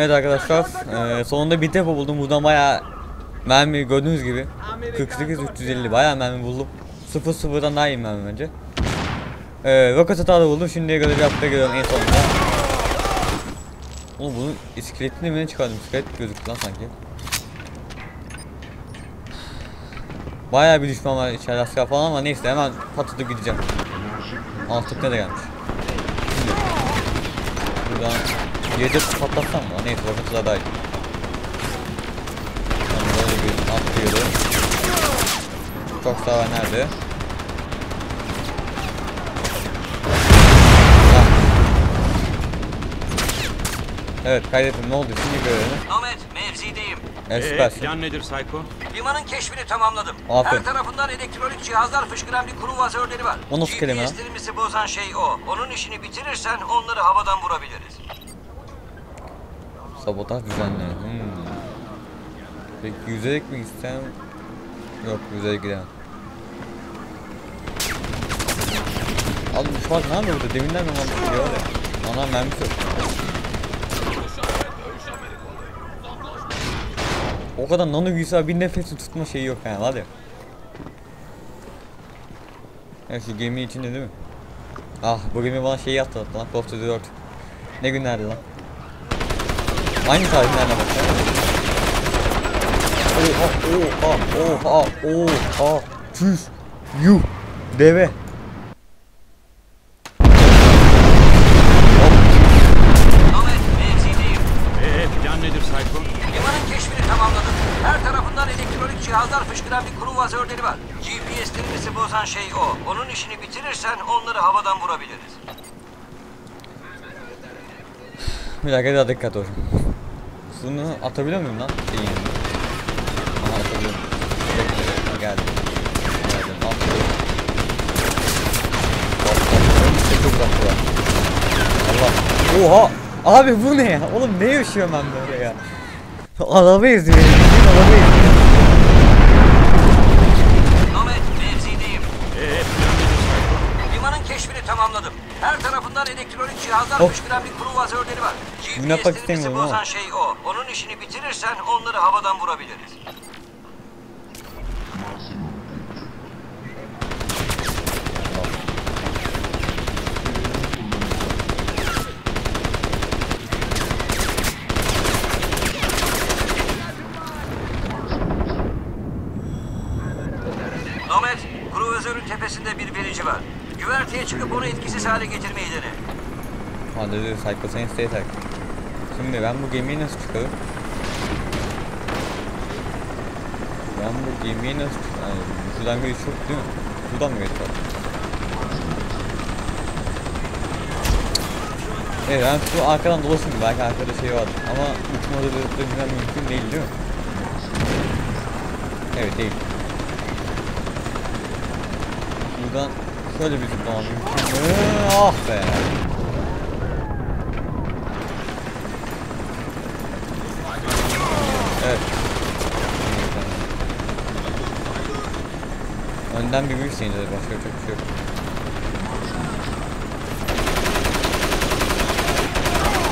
Evet arkadaşlar eee, sonunda bir depo buldum. Buradan bayağı mermi gördüğünüz gibi 48 350 bayağı mermi buldum. 0 0'dan daha iyi mermi bence. Eee roket hatalı buldum. Şimdiye kadar bir hafta geliyorum en sonunda. Oğlum bunun iskeletini mi çıkardım? İskelet gözüktü lan sanki. Bayağı bir düşman var içeride asker falan ama neyse hemen patlatıp gideceğim. Altlık ne de gelmiş. Buradan Yedi patlatsam mı? Neyse daha iyi. Ben böyle bir atlıyorum. Çok sağ var nerede? Ah. Evet kaydettim ne oldu şimdi görelim. Ahmet mevzideyim. Evet Ee, süpersin. plan nedir Psycho? Limanın keşfini tamamladım. Aferin. Her tarafından elektronik cihazlar fışkıran bir kuru vazörleri var. O nasıl kelime? GPS'lerimizi bozan şey o. Onun işini bitirirsen onları havadan vurabiliriz. Sabotaj düzenli. Hmm. Peki yüzerek mi gitsem? Yok yüzerek gidemem. Abi fark ne yapıyor burada? Deminden mi mantık ya? Ana mermisi yok. O kadar nano güçsel bir nefesi tutma şeyi yok yani hadi. Evet şu gemi içinde değil mi? Ah bu gemi bana şeyi hatırlattı lan Costa del Orte. Ne günlerdi lan? Aynı tarihlerine baksana. Oha oha oha oha Tüh Yuh Deve. Ee, elektronik cihazlar fışkıran bir kuru vazörleri var. GPS'lerimizi bozan şey o. Onun işini bitirirsen onları havadan vurabiliriz. Bir dakika daha dikkat ol. Şunu atabiliyor muyum lan? Yanına. Aha atabiliyorum. Bekle, Geldim. Geldim. Atlıyorum. Çok var. Allah. Oha. Abi bu ne ya? Oğlum ne yaşıyorum ben böyle ya? Araba. Bildiğin Araba Psycho? Limanın keşfini tamamladım. Her tarafından elektronik cihazlar fışkıran bir kuru vazörleri var. Bunu yapmak istemiyorum bozan ama. şey o. Onun işini bitirirsen onları havadan vurabiliriz. Ahmet, kruvazörün tepesinde bir verici var. Güverteye çıkıp onu etkisiz hale getirmeyi dene. Hadi dur Psycho Science Day tak. Şimdi ben bu gemiyi nasıl çıkarım? Ben bu gemiyi nasıl yani, Şuradan bir çok değil mi? Şuradan mı geçer? Evet ben şu arkadan dolaşayım belki arkada şey vardır ama uçmada dönüştürmem mümkün değil değil mi? Evet değil. Buradan şöyle bir zıplamam mümkün mü? Ah be! Evet. Önden bir büyük sinirleri başka yapacak bir şey yok.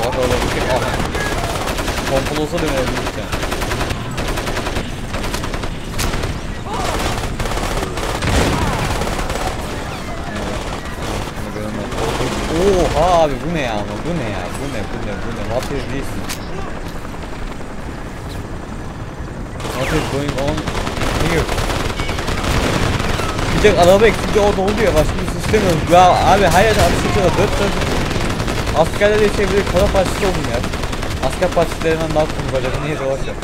Bak öyle bir şey. Aha. Pompalı olsa dönebilirdik yani. Görünmez. Oha abi bu ne ya bu ne ya bu ne bu ne bu ne what is this What is going on here? Bir tek araba eksikliği orada oluyor. Başka bir sistem yok. Ya abi her yerde atıyorlar dört tarafı Askerler böyle kara parçası oldum ya. Asker parçalarından daha kurulacak niye yap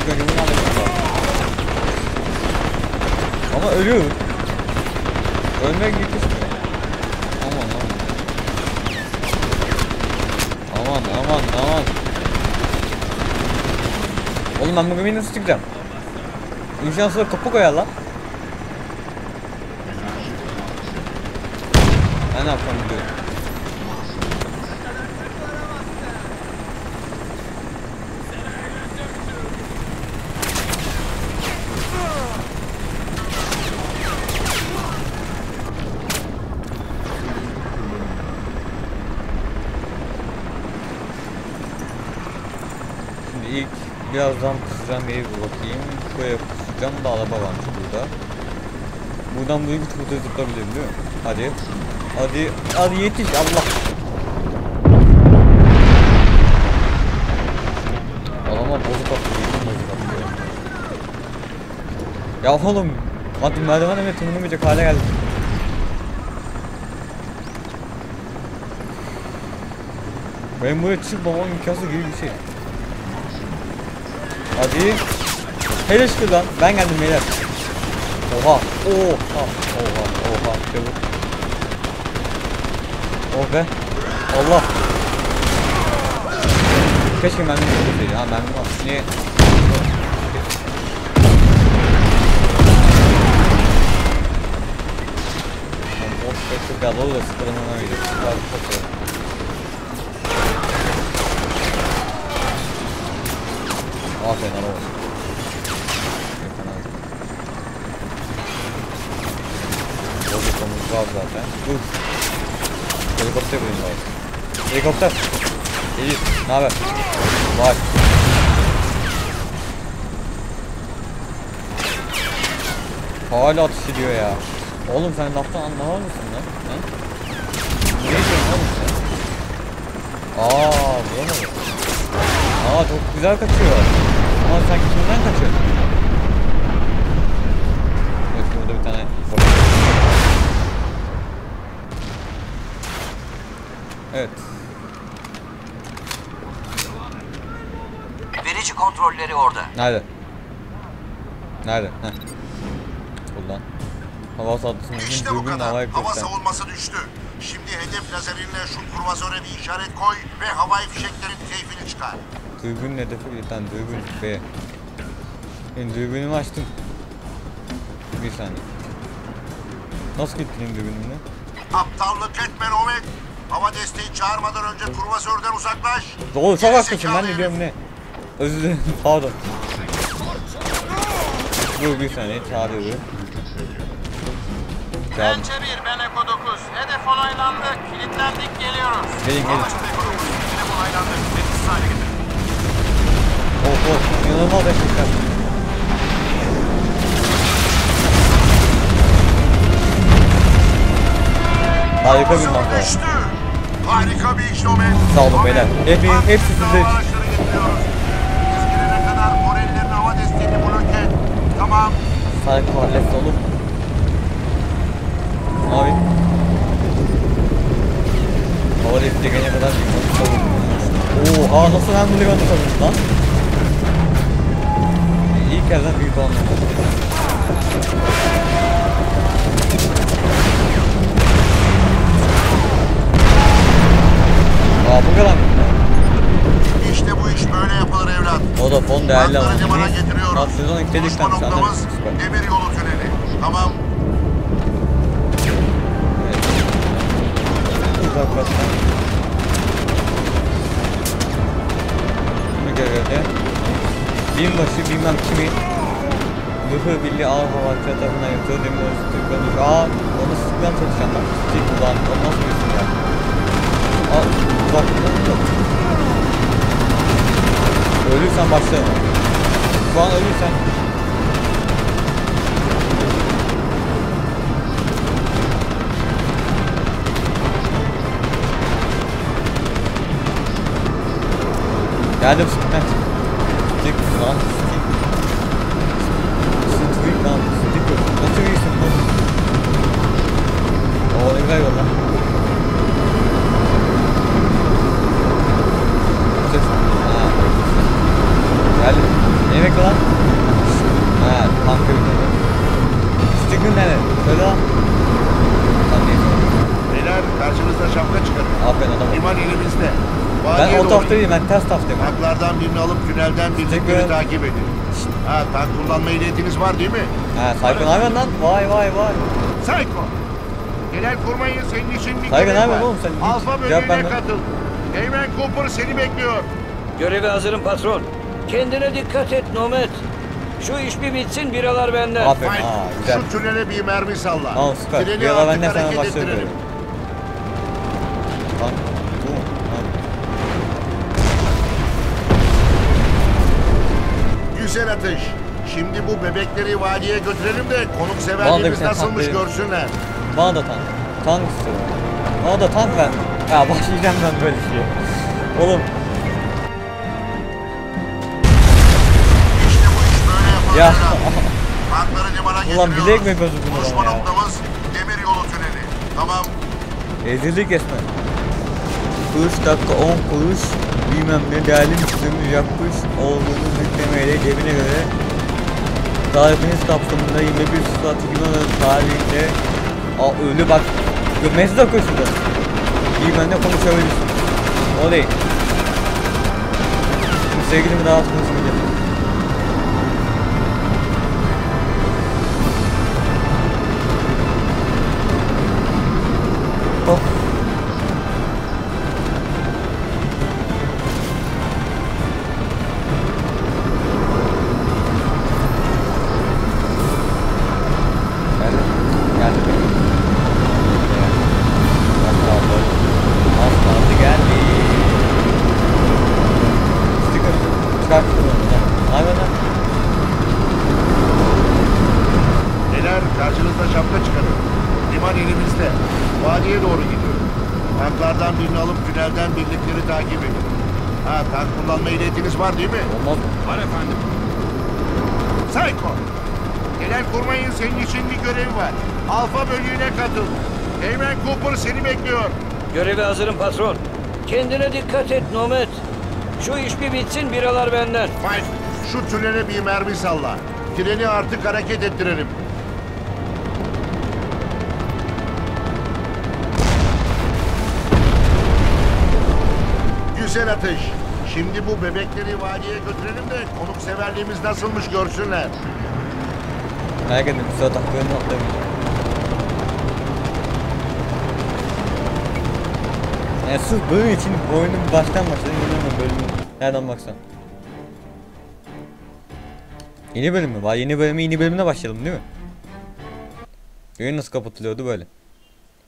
İlk önce bunu anlatmak lazım Ama ölüyorum. Ölmek yetişmiyor. Aman aman. Aman aman aman. Oğlum ben bu gemiyi nasıl çıkacağım? İnşallah kapı koyar lan. Ben ne yapacağım biliyorum. ilk birazdan kusacağım yeri bir bakayım. Buraya kusacağım da araba varmış burada. Buradan buraya güç burada zıplayabilirim değil mi? Hadi. Hadi. Hadi yetiş Allah. Adama bozuk atıyor. yemin bozuk atıyor. Ya oğlum. Hadi merdiven evet tırmanamayacak hale geldik. Benim buraya çıkmamam imkansız gibi bir şey. Hadi. Hele şükür lan. Ben geldim beyler. Oha. Oha. Oha. Oha. Çabuk. Oh be. Allah. Keşke mermi olsaydı. Ha mermi var. Niye? Çok dolu da sıkıdan ona gidiyor. Çok iyi. Helikopter. İyi. Ne haber? Vay. Hala atış ediyor ya. Oğlum sen laftan anlamaz mısın lan? Ha? Ne diyorsun oğlum sen? Aa, bulamadım. Aa çok güzel kaçıyor. Ama sen kimden kaçıyorsun? Evet burada bir tane Evet. Verici kontrolleri orada. Nerede? Nerede? Heh. Buradan. Hava saldırısının İşte bu kadar. Hava göster. savunması düştü. Şimdi hedef lazerinle şu kurvazöre bir işaret koy ve havai fişeklerin keyfini çıkar. Dürbün hedefi bir tane dürbün B. Ben dürbünümü açtım. Bir saniye. Nasıl gittin dürbünümle? Aptallık etme Nomet. Hava desteği çağırmadan önce kurvazörden uzaklaş. Doğru çok haklısın ben de diyorum ne? Özür dilerim pardon. Dur bir saniye çağırıyorum. Çağırdım. Pençe 1, ben Eko 9. Hedef onaylandı. Kilitlendik, geliyoruz. Gelin gelin. Anlaşıldı ekonomi. Yine onaylandı. Etkisiz hale getir. Oh oh inanılmaz dakika. Harika bir manzara. Harika bir iş Nomet. Sağ olun beyler. Hepiniz- hepsi sizler için. araçları getiriyoruz. Biz girene kadar Korelilerin hava desteğini bloke et. Tamam. Sarkı hallet oğlum. Abi. Hava desteği gelene kadar nasıl savun. Oha nasıl hem yönde savundun lan? İlk elden büyük anlamda. Aa bu kadar mı? İşte bu iş böyle yapılır evlat. O da fon değerli ama. Bak sezon yükledikten Buluşma sonra noktamız süper. demir yolu tüneli. Tamam. Uzaklaşma. Kimi görevde? Binbaşı bilmem kimi Zırhı Birliği Ağır Havaçlar tarafından yapıyor. Demir olsun Türkmenmiş. Aa onu sıkmaya çalışacağım lan. Sıkacak ulan. O nasıl bir isim ya? Aa yok. Ölürsen başlayalım. Şu an ölürsen Cuidado, eu fico perto. Değilim ben ters taraftayım. Tanklardan birini alıp tünelden birlikleri takip edin. Ha tank kullanma ehliyetiniz var değil mi? Ha Sayko ne yapıyorsun lan? Vay vay vay. Psycho. Genel kurmayı senin için bir Saygı, görev ne yapıyorsun var. oğlum sen? Alfa verme. katıl. Heyman Cooper seni bekliyor. Göreve hazırım patron. Kendine dikkat et Nomet. Şu iş bir bitsin biralar benden. Aferin. Aa güzel. şu tünele bir mermi salla. Tamam süper. Treni Bir ara artık benden sana başlıyorum Güzel atış. Şimdi bu bebekleri vadiye götürelim de konukseverliğimiz nasılmış tank görsünler. Bana da tank. Tank istiyorum. Bana da tank ver. Ya başlayacağım ben böyle şeye. Oğlum İşte bu iş böyle yapılır. Ya. Tankları limana Ulan bilek mi gözüküyor Buluşma bana ya? noktamız demir yolu tüneli. Tamam. ezildik resmen. Kuruş dakika 10 kuruş bilmem ne değerli müşterimiz yapmış olduğunu yüklemeyle cebine göre. Tarifiniz kapsamında 21 Şubat 2010 tarihinde Aa ölü bak mesaj okuyor şurada Bilmem ne konuşabilirsin. O değil Şimdi sevgilimi daha konuşmayacağım tünelden birlikleri takip edin. Ha tank kullanma ehliyetiniz var değil mi? Olmaz? Var efendim. Psycho! Genel kurmayın senin için bir görevi var. Alfa bölüğüne katıl. Eymen Cooper seni bekliyor. Göreve hazırım patron. Kendine dikkat et Nomad. Şu iş bir bitsin biralar benden. Five, şu tünele bir mermi salla. Treni artık hareket ettirelim. Güzel atış. Şimdi bu bebekleri vadiye götürelim de konukseverliğimiz nasılmış görsünler. Merak etme kusura takıyorum atlamayacağım. Yani sırf bölüm için oyunun baştan başladı inanamıyorum bölümü. Nereden baksan. Yeni bölüm mü var? Yeni bölümü yeni bölümüne başlayalım değil mi? Yayın nasıl kapatılıyordu böyle.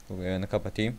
Bu yayını kapatayım.